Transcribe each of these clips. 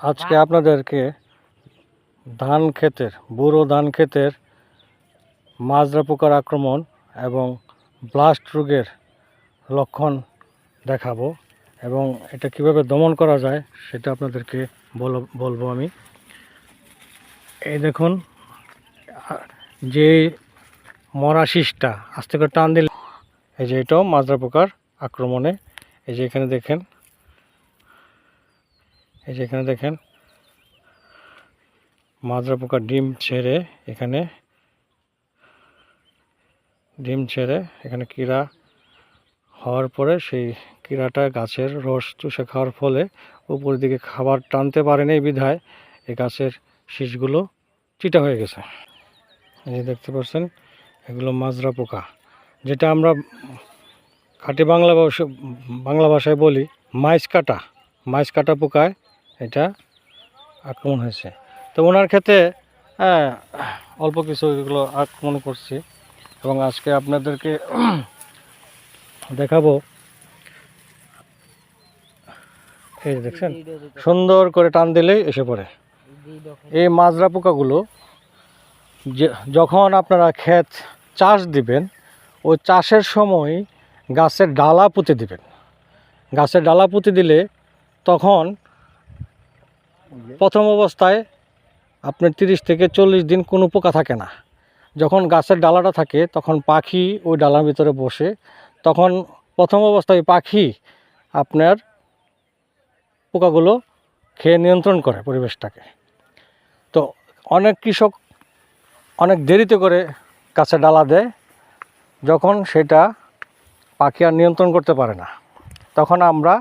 আজকে আপনাদেরকে ধান ক্ষেতের বুড়ো ধান ক্ষেতের মাজরা পোকার আক্রমণ এবং ব্লাস্ট রোগের লক্ষণ দেখাবো এবং এটা কীভাবে দমন করা যায় সেটা আপনাদেরকে বল- বলব আমি। এই দেখুন, যে মরা শীষটা, আস্তে করে টান দিলে, এই যে এটাও মাজরা পোকার আক্রমণে, এই যে এখানে দেখেন এই যে এখানে দেখেন, মাজরা পোকা ডিম ছেড়ে এখানে, ডিম ছেড়ে এখানে কীরা হওয়ার পরে সেই কীরাটা গাছের রস চুষে খাওয়ার ফলে উপরের দিকে খাবার টানতে পারেনি বিধায় এই গাছের শীষগুলো চিটা হয়ে গেছে। এই যে দেখতে পাচ্ছেন, এগুলো মাজরা পোকা। যেটা আমরা খাঁটি বাংলা বাংলা ভাষায় বলি মাইস কাটা মাইস কাটা পোকায় এটা আক্রমণ হয়েছে। তো ওনার ক্ষেত্রে হ্যাঁ অল্প কিছু এগুলো আক্রমণ করছি এবং আজকে আপনাদেরকে দেখাবো। এই দেখছেন সুন্দর করে টান দিলেই এসে পড়ে। এই মাজরা পোকাগুলো যে যখন আপনারা ক্ষেত চাষ দিবেন ওই চাষের সময় গাছের ডালা পুঁতে দিবেন। গাছের ডালা পুঁতে দিলে তখন প্রথম অবস্থায় আপনার তিরিশ থেকে চল্লিশ দিন কোনো পোকা থাকে না। যখন গাছের ডালাটা থাকে, তখন পাখি ওই ডালার ভিতরে বসে, তখন প্রথম অবস্থায় পাখি আপনার পোকাগুলো খেয়ে নিয়ন্ত্রণ করে পরিবেশটাকে। তো অনেক কৃষক অনেক দেরিতে করে গাছের ডালা দেয়, যখন সেটা পাখি আর নিয়ন্ত্রণ করতে পারে না। তখন আমরা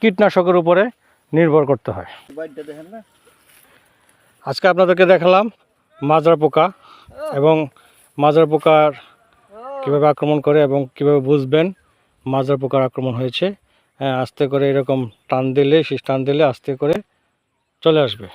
কীটনাশকের উপরে নির্ভর করতে হয়। আজকে আপনাদেরকে দেখালাম মাজরা পোকা এবং মাজরা পোকার কীভাবে আক্রমণ করে এবং কীভাবে বুঝবেন মাজরা পোকার আক্রমণ হয়েছে। হ্যাঁ আস্তে করে এরকম টান দিলে শীষ টান দিলে আস্তে করে চলে আসবে।